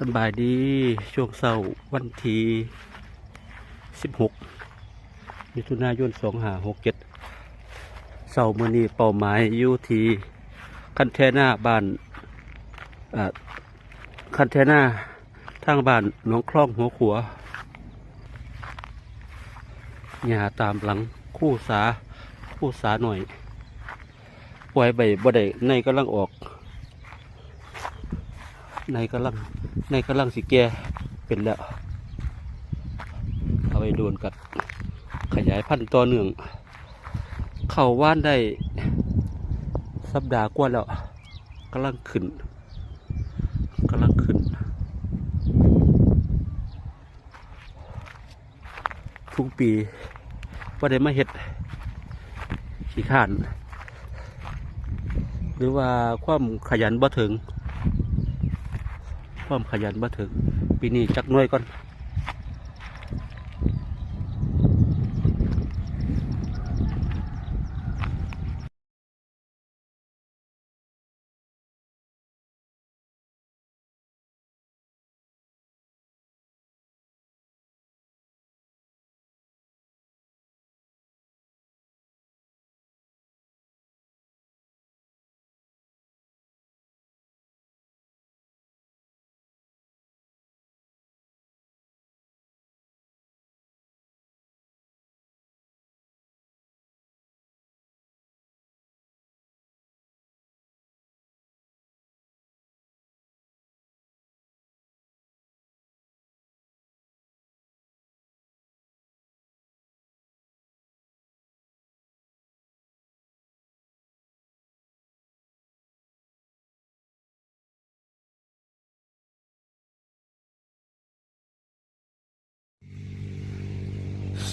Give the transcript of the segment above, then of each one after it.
สบายดีช่วงเสาร์วันที่16มิถุนายน2567เสาร์มื้อนี้เป้าหมายอยู่ที่คันแทนาบ้านอ่าคันแทนาทางบ้านหนองคลองหัวขัวหญ้าตามหลังคู่สาคู่สาหน่อยปล่อยใบบ่ได้ในกำลังออก ในกำลังในกำลังสิแก่เป็นแล้ว เอาไปโดนกัดขยายพันธุ์ต่อเนื่อง เข้าว่านได้ สัปดาห์กว่าแล้วกำลังขึ้นกำลังขึ้น ทุกปีว่าได้มาเห็ดขี้ข้าน หรือว่าความขยันบ่ถึง ความขยันบ่ถึงปีนี้จักน้อยก่อน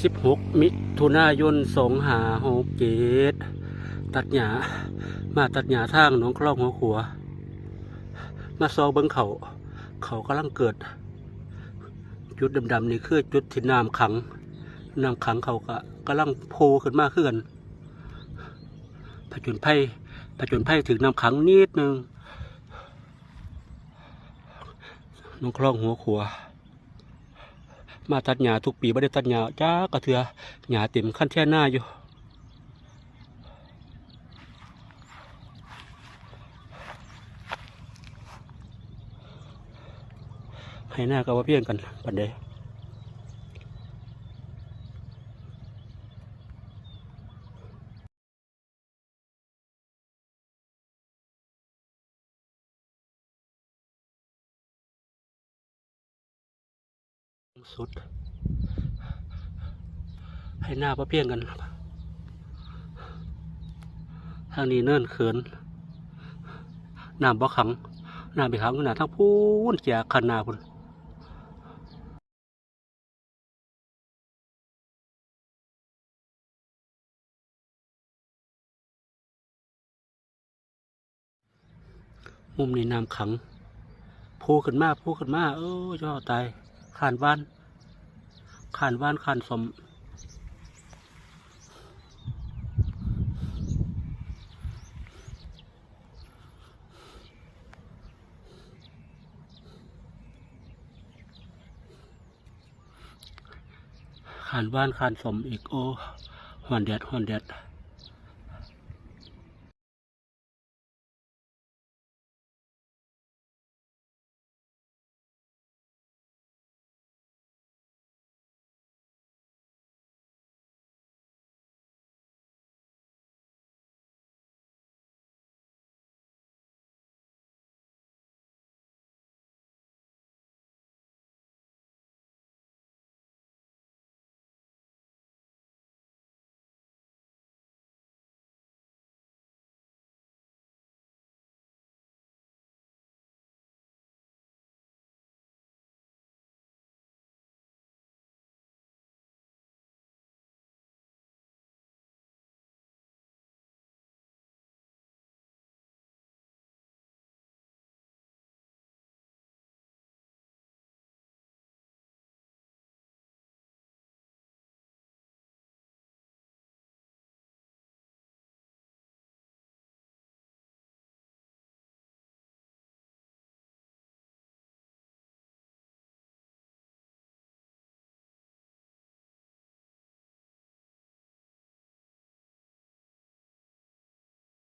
16 มิถุนายน2หาหกเจ็ดตัดหญ้ามาตัดหญ้าทางหนองคลองหัวขัว มาซองเบิงเขา เขากำลังเกิด จุดดำๆนี่คือจุดที่น้ำขังน้ำขังเขาก็กำลังโผล่ขึ้นมาขึ้นผจญภัยผจญภัยถึงน้ำขังนิดนึงน้องคลองหัวขัว มาตัดหญ้าทุกปีไม่ได้ตัดหญ้าจ้ากระเทือหญ้าเต็มขั้นแท่หน้าอยู่ให้หน้ากับว่าเพียงกันปันเด สุด ให้หน้าพระเพียงกันทางนี้เนิ่นเขินน้ำบ่ขังน้ำไปขังขนาดทั้งพูนแจกขันหนาพุ่นมุมนี้น้ำขังพูขึ้นมาพูขึ้นมาเออจะเอาตาย ขานว่านขานว่านขานสมขานบ้านขานสมอีกโอ้หอนแดดหอนแดด